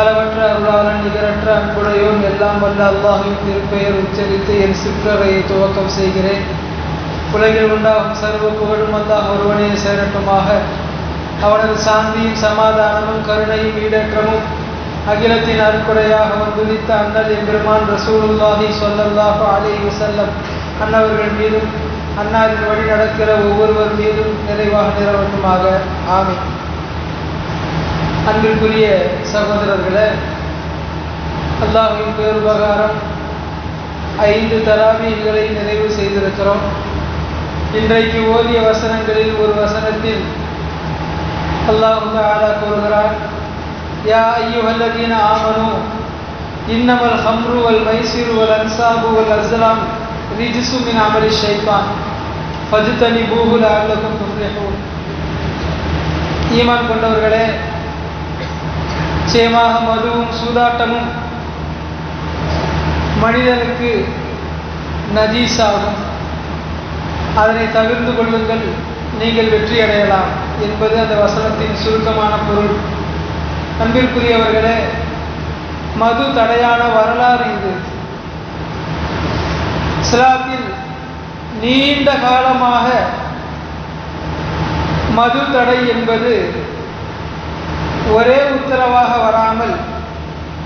அளவற்ற அருளாளன் நிகரற்ற அன்புடையோன் எல்லாம் வல்ல அல்லாஹின் திருப்பெயர் உச்சரித்து என் சிற்றறையை துவக்கம் செய்கிறேன். உலகில் உண்டாகும் சர்வ புகழும் அல்லாஹ் ஒருவனே சேரட்டுமாக. அவனது சாந்தியும் சமாதானமும் கருணையும் ஈடற்றமும் அகிலத்தின் அருக்குடையாக வந்துதித்த அண்ணல் எம்பெருமான் ரசூலுல்லாஹி சொல்லல்லாஹ் அலி வசல்லம் அன்னவர்கள் மீதும் அன்னாரின் வழி நடக்கிற ஒவ்வொருவர் மீதும் நிறைவாக நிறவட்டுமாக ஆமை அன்பிற்குரிய சகோதரர்களே அல்லாஹின் பேருபகாரம் ஐந்து தராபீகளை நிறைவு செய்திருக்கிறோம். இன்றைக்கு ஓதிய வசனங்களில் ஒரு வசனத்தில் அல்லாஹ் தாலா கூறுகிறார் யா ஐயுஹல்லதீன ஆமனு இன்னமல் ஹம்ரு வல் மைசிரு வல் அன்சாபு வல் அஸ்லாம் ரிஜிசு மின் அமலி ஷைத்தான் ஃபஜ்தனி பூஹுல அல்லக்கும் ஈமான் கொண்டவர்களே நிச்சயமாக மதுவும் சூதாட்டமும் மனிதனுக்கு நஜீஸாகும் அதனை தவிர்த்து கொள்ளுங்கள் நீங்கள் வெற்றி அடையலாம் என்பது அந்த வசனத்தின் சுருக்கமான பொருள். அன்பிற்குரியவர்களே மது தடையான வரலாறு இது. இஸ்லாத்தில் நீண்ட காலமாக மது தடை என்பது ஒரே உத்தரவாக வராமல்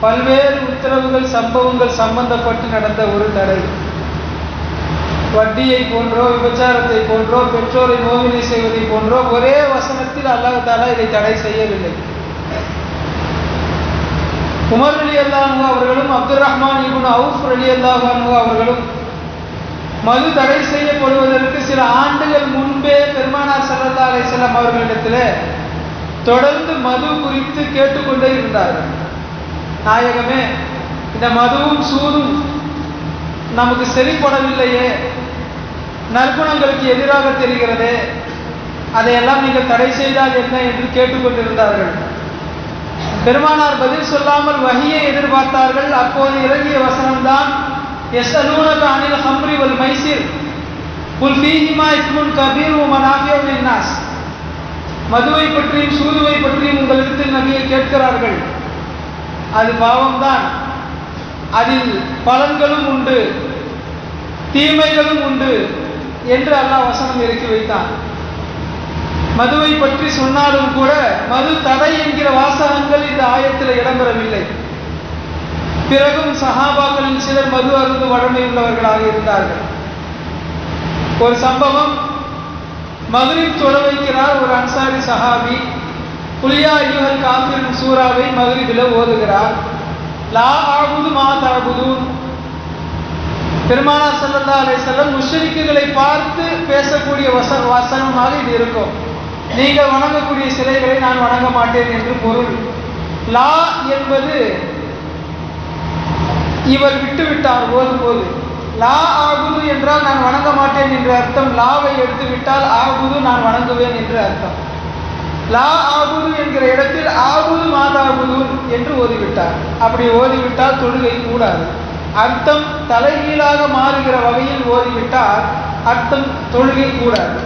பல்வேறு உத்தரவுகள் சம்பவங்கள் சம்பந்தப்பட்டு நடந்த ஒரு தடை. வட்டியை போன்றோ விபச்சாரத்தை போன்றோ பெற்றோரை நோவினை செய்வதை போன்றோ ஒரே வசனத்தில் அல்லாஹ் தாலா இதை தடை செய்யவில்லை. உமர் அலி அல்லாஹு அவர்களும் Abdul Rahman ibn Awf Ali அல்லாஹு அவர்களும் மது தடை செய்யப்படுவதற்கு சில ஆண்டுகள் முன்பே பெருமானார் சல்லா அலிசல்லாம் அவர்களிடத்தில் தொடர்ந்து மது குறித்து கேட்டுக்கொண்டே இருந்தார்கள் நாயகமே இந்த மதுவும் சூதும் நமக்கு சரிப்படவில்லையே நற்குணங்களுக்கு எதிராக தெரிகிறதே. அதையெல்லாம் நீங்கள் தடை செய்தால் என்ன என்று கேட்டுக்கொண்டிருந்தார்கள். பெருமானார் பதில் சொல்லாமல் வகையை எதிர்பார்த்தார்கள். அப்போது இறங்கிய வசனம்தான் எஸ் அலூனக அனில் ஹம்ரி வல் மைசிர் உல் பீஹிமா இஸ்முன் கபீர் மனாபியோ நாஸ். மதுவை பற்றியும் சூதுவை பற்றியும் உங்களிடத்தில் நபியை கேட்கிறார்கள். அது பாவம்தான். அதில் பலன்களும் உண்டு தீமைகளும் உண்டு என்று அல்லாஹ் வசனம் இறக்கி வைத்தான். மதுவை பற்றி சொன்னாலும் கூட மது தடை என்கிற வாசகங்கள் இந்த ஆயத்தில் இடம்பெறவில்லை. பிறகும் சஹாபாக்களின் சிலர் மது அருந்து வழமை உள்ளவர்களாக இருந்தார்கள். ஒரு சம்பவம் மகரிப் தொட வைக்கிறார் ஒரு அன்சாரி சஹாபி. புலியா ஐயுகல் காப்பிரின் சூறாவை மகரிபில் ஓதுகிறார். லா ஆகுது மா தாகுது பெருமானா சல்லல்லா அலை செல்லம் முஷரிக்குகளை பார்த்து பேசக்கூடிய வச வசனமாக இது இருக்கும். நீங்கள் வணங்கக்கூடிய சிலைகளை நான் வணங்க மாட்டேன் என்று பொருள். லா என்பது இவர் விட்டுவிட்டார் ஓதும்போது லா ஆகுது என்றால் நான் வணங்க மாட்டேன் என்று அர்த்தம். லாவை எடுத்துவிட்டால் ஆகுது நான் வணங்குவேன் என்று அர்த்தம். லா ஆகுது என்கிற இடத்தில் ஆகுது மாதாகுது என்று ஓதிவிட்டார். அப்படி ஓதிவிட்டால் தொழுகை கூடாது. அர்த்தம் தலைகீழாக மாறுகிற வகையில் ஓதிவிட்டால் அர்த்தம் தொழுகை கூடாது.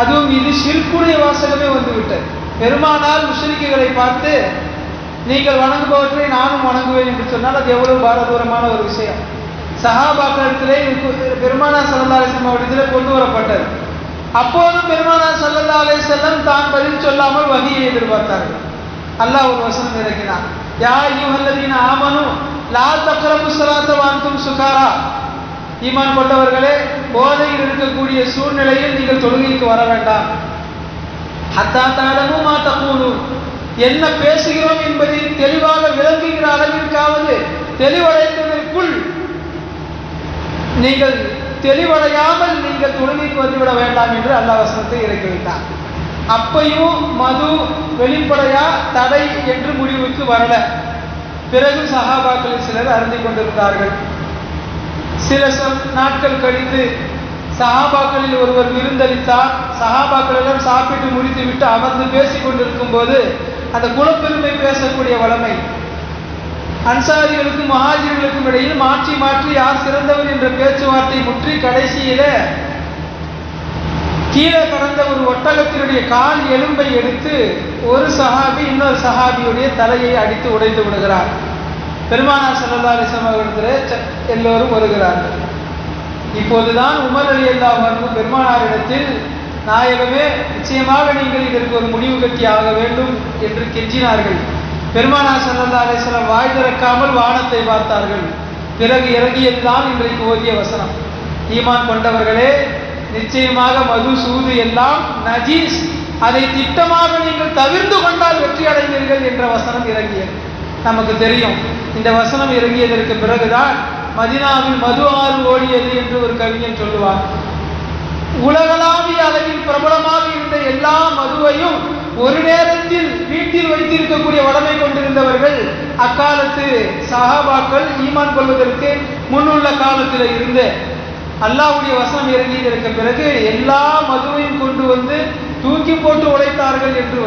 அதுவும் இது சிற்குடைய வாசகமே வந்துவிட்டது. பெருமானால் முஷரிக்குகளை பார்த்து நீங்கள் வணங்குபவற்றை நானும் வணங்குவேன் என்று சொன்னால் அது எவ்வளவு பாரதூரமான ஒரு விஷயம். சஹாபாக்களிடத்திலே பெருமானா சல்லா அலிஸ்லம் அவரிடத்திலே கொண்டு வரப்பட்டது. அப்போதும் பெருமானா சல்லா அலை தான் பதில் சொல்லாமல் வகையை எதிர்பார்த்தார்கள். அல்லாஹ் ஒரு வசனம் இறக்கினான் யா யூஹல்லதீன ஆமனு லா தக்கரபு சலாத்த வாங்கும் சுகாரா. ஈமான் கொண்டவர்களே போதையில் இருக்கக்கூடிய சூழ்நிலையில் நீங்கள் தொழுகைக்கு வர வேண்டாம். அத்தா தாடமும் மா தக்கூனு என்ன பேசுகிறோம் என்பதை தெளிவாக விளங்குகிற அளவிற்காவது தெளிவாக நீங்கள் தெளிவடையாமல் நீங்கள் தொழுகைக்கு வந்துவிட வேண்டாம் என்று அல்லாஹ் வசனத்தை இறக்கி வைத்தார் அப்பையும் மது வெளிப்படையா தடை என்று முடிவுக்கு வரல. பிறகு சஹாபாக்களில் சிலர் அருந்திக் கொண்டிருந்தார்கள். சில நாட்கள் கழித்து சஹாபாக்களில் ஒருவர் விருந்தளித்தார். சகாபாக்களிடம் எல்லாம் சாப்பிட்டு முடித்துவிட்டு அமர்ந்து பேசிக் கொண்டிருக்கும் போது அந்த குலப்பெருமை பேசக்கூடிய வளமை அன்சாரிகளுக்கும் மகாஜர்களுக்கும் இடையில் மாற்றி மாற்றி யார் சிறந்தவர் என்ற பேச்சுவார்த்தை முற்றி கடைசியில கீழே கடந்த ஒரு ஒட்டகத்தினுடைய கால் எலும்பை எடுத்து ஒரு சஹாபி இன்னொரு சஹாபியுடைய தலையை அடித்து உடைந்து விடுகிறார். பெருமானா சல்லா அலிசம் அவர்களிடத்தில் எல்லோரும் வருகிறார்கள். இப்போதுதான் உமர் அலி அல்லாஹ் பெருமானாரிடத்தில் நாயகமே நிச்சயமாக நீங்கள் இதற்கு ஒரு முடிவு கட்டி ஆக வேண்டும் என்று கெஞ்சினார்கள். பெருமானார் சல்லா அலிஸ்லாம் வாய் திறக்காமல் வானத்தை பார்த்தார்கள். பிறகு இறங்கியதுதான் இன்றைக்கு ஓதிய வசனம். ஈமான் கொண்டவர்களே நிச்சயமாக மது சூது எல்லாம் நஜீஸ். அதை திட்டமாக நீங்கள் தவிர்த்து கொண்டால் வெற்றி அடைந்தீர்கள் என்ற வசனம் இறங்கியது. நமக்கு தெரியும் இந்த வசனம் இறங்கியதற்கு பிறகுதான் மதினாவில் மது ஆறு ஓடியது என்று ஒரு கவிஞன் சொல்லுவார். உலகளாவிய அளவில் பிரபலமாக இருந்த எல்லா மதுவையும் ஒரு நேரத்தில் வீட்டில் வைத்திருக்கக்கூடிய வளமை கொண்டிருந்தவர்கள் அக்காலத்து சஹாபாக்கள் ஈமான் கொள்வதற்கு முன்னுள்ள காலத்தில் இருந்து அல்லாவுடைய வசனம் இறங்கியதற்கு பிறகு எல்லா மதுவையும் கொண்டு வந்து தூக்கி போட்டு உழைத்தார்கள் என்று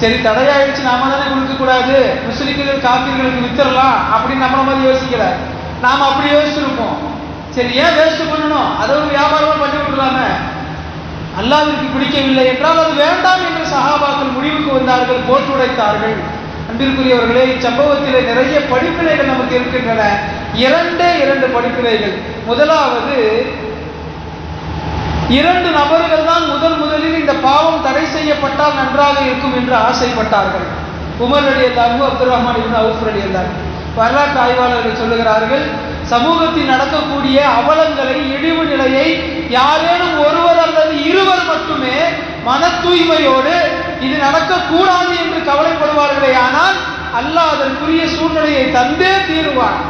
சரி தடையாயிடுச்சு நாம தானே கொடுக்க கூடாது முஸ்லிம்கள் காப்பீர்களுக்கு வித்துறலாம் அப்படின்னு நம்மள மாதிரி யோசிக்கல நாம அப்படி யோசிச்சிருப்போம். சரி ஏன் வேஸ்ட் பண்ணணும்? அதை ஒரு வியாபாரமா பண்ணி விட்டுலாமே அல்லாவிற்கு பிடிக்கவில்லை என்றால் அது வேண்டாம் என்று சகாபாக்கள் முடிவுக்கு வந்தார்கள் போட்டுடைத்தார்கள் அன்பிற்குரியவர்களே இச்சம்பவத்திலே நிறைய படிப்பினைகள் நமக்கு இருக்கின்றன. இரண்டே இரண்டு படிப்பினைகள். முதலாவது இரண்டு நபர்கள் தான் முதல் முதலில் இந்த பாவம் தடை செய்யப்பட்டால் நன்றாக இருக்கும் என்று ஆசைப்பட்டார்கள். உமர் அலி அல்லாஹு அப்துல் ரஹ்மான் இப்னு அவுஃப் அலி வரலாற்று ஆய்வாளர்கள் சொல்லுகிறார்கள் சமூகத்தில் நடக்கக்கூடிய அவலங்களை இழிவு நிலையை யாரேனும் ஒருவர் அல்லது இருவர் மட்டுமே மன தூய்மையோடு இது நடக்கக்கூடாது என்று கவலைப்படுவார்களே ஆனால் அல்லாஹ் அதற்குரிய சூழ்நிலையை தந்தே தீருவார்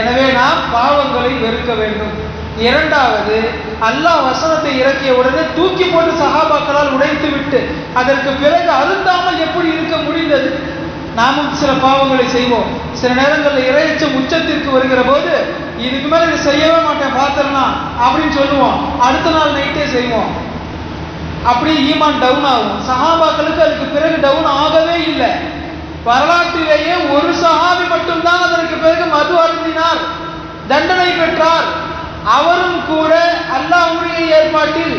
எனவே நாம் பாவங்களை வெறுக்க வேண்டும். இரண்டாவது அல்லாஹ் வசனத்தை இறக்கிய உடனே தூக்கி போட்டு சகாபாக்களால் உடைத்து விட்டு அதற்கு பிறகு அருந்தாமல் எப்படி இருக்க முடிந்தது? நாமும் சில பாவங்களை செய்வோம். சில நேரங்களில் இறையச்சம் உச்சத்திற்கு வருகிற போது இதுக்கு மேல செய்யவே மாட்டேன் பார்த்துடலாம் அப்படின்னு சொல்லுவோம். அடுத்த நாள் நைட்டே செய்வோம். அப்படி ஈமான் டவுன் ஆகும். சஹாபாக்களுக்கு அதுக்கு பிறகு டவுன் ஆகவே இல்லை. வரலாற்றிலேயே ஒரு சஹாபி மட்டும்தான் அதற்கு பிறகு மது அருந்தினார் தண்டனை பெற்றார். அவரும் கூட அல்லாஹுடைய ஏற்பாட்டில்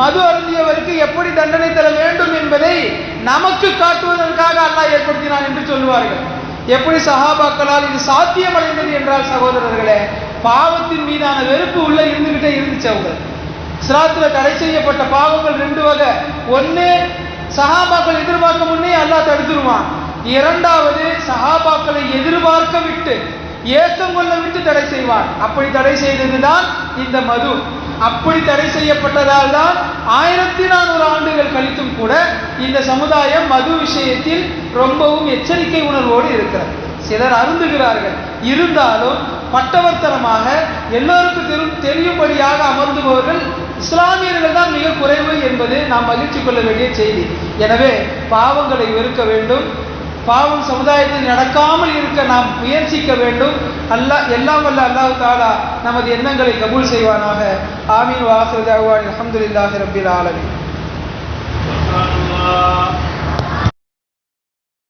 மது அருந்தியவருக்கு எப்படி தண்டனை தர வேண்டும் என்பதை நமக்கு காட்டுவதற்காக அல்லாஹ் ஏற்படுத்தினான் என்று சொல்லுவார்கள். எப்படி சஹாபாக்களால் இது சாத்தியமடைந்தது என்றால் சகோதரர்களே பாவத்தின் மீதான வெறுப்பு உள்ள இருந்துகிட்டே இருந்துச்சு அவங்க. சிராத்துல தடை செய்யப்பட்ட பாவங்கள் ரெண்டு வகை. ஒன்று சஹாபாக்கள் எதிர்பார்க்க முன்னே அல்லா தடுத்துருவான். இரண்டாவது சஹாபாக்களை எதிர்பார்க்க விட்டு ஏக்கம் கொள்ள விட்டு தடை செய்வான். அப்படி தடை செய்ததுதான் இந்த மது. அப்படி தடை செய்யப்பட்டதால் தான் ஆயிரத்தி நானூறு ஆண்டுகள் கழித்தும் கூட இந்த சமுதாயம் மது விஷயத்தில் ரொம்பவும் எச்சரிக்கை உணர்வோடு இருக்கிறது. சிலர் அருந்துகிறார்கள். இருந்தாலும் பட்டவர்த்தனமாக எல்லோருக்கும் தெரி தெரியும்படியாக அமர்ந்துபவர்கள் இஸ்லாமியர்கள் தான் மிக குறைவு என்பது நாம் மகிழ்ச்சி கொள்ள வேண்டிய செய்தி. எனவே பாவங்களை வெறுக்க வேண்டும். பாவம் சமுதாயத்தில் நடக்காமல் இருக்க நாம் முயற்சிக்க வேண்டும். அல்லா எல்லாம் வல்ல அல்லாஹு தாலா நமது எண்ணங்களை கபூல் செய்வானாக. ஆமீன் வாஹிர் அஹமதுல்லாஹி ரபில் ஆலமி